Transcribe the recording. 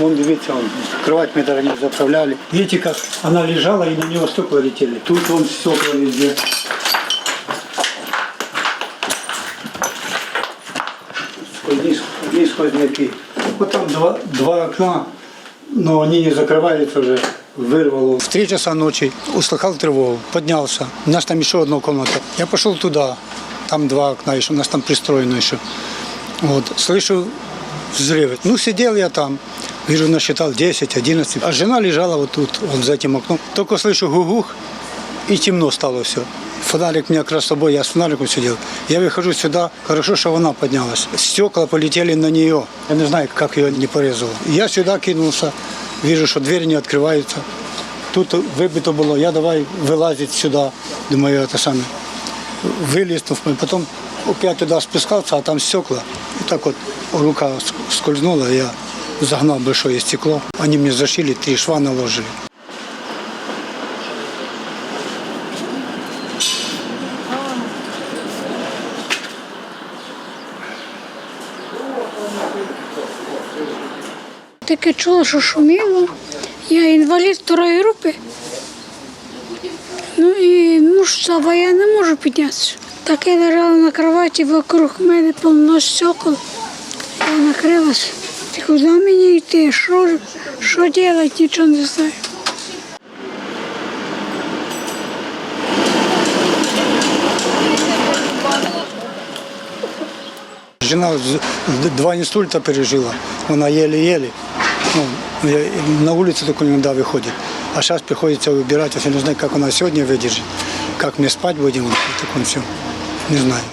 Вон, дивіться, он, кровать мы даже не заправляли. Видите, как она лежала и на нее стекла летели. Тут вон стекла везде. Одни сквозняки. Вот там два, два окна, но они не закрываются уже. Вырвало. В три часа ночи услыхал тревогу, поднялся. У нас там еще одна комната. Я пошел туда. Там два окна еще, у нас там пристроено еще. Вот, слышу взрывы. Ну, сидел я там, вижу, насчитал 10, 11. А жена лежала вот тут, вот за этим окном. Только слышу гугух, и темно стало все. Фонарик у меня как раз с собой, я с фонариком сидел. Я выхожу сюда, хорошо, что она поднялась. Стекла полетели на нее. Я не знаю, как ее не порезало. Я сюда кинулся, вижу, что двери не открываются. Тут выбито было, я давай вылазить сюда. Думаю, это самое. Вылез, ну, потом опять туда спускался, а там стекла. И так вот рука ск- скользнула, я загнал большое стекло. Они мне зашили, три шва наложили. Таке чула, що шуміло. Я інвалід второї групи. Ну і ну, встава я не можу піднятися. Так я лежала на кроваті, вокруг мене повно стекол. Я накрилась. І куди мені йти? Що, що робити, нічого не знаю. Жена з- з- два инсульта пережила, она еле-еле. Ну, я- на улицу только иногда выходит. А сейчас приходится убирать, я не знаю, как она сегодня выдержит. Как мне спать будем, в таком всем, не знаю.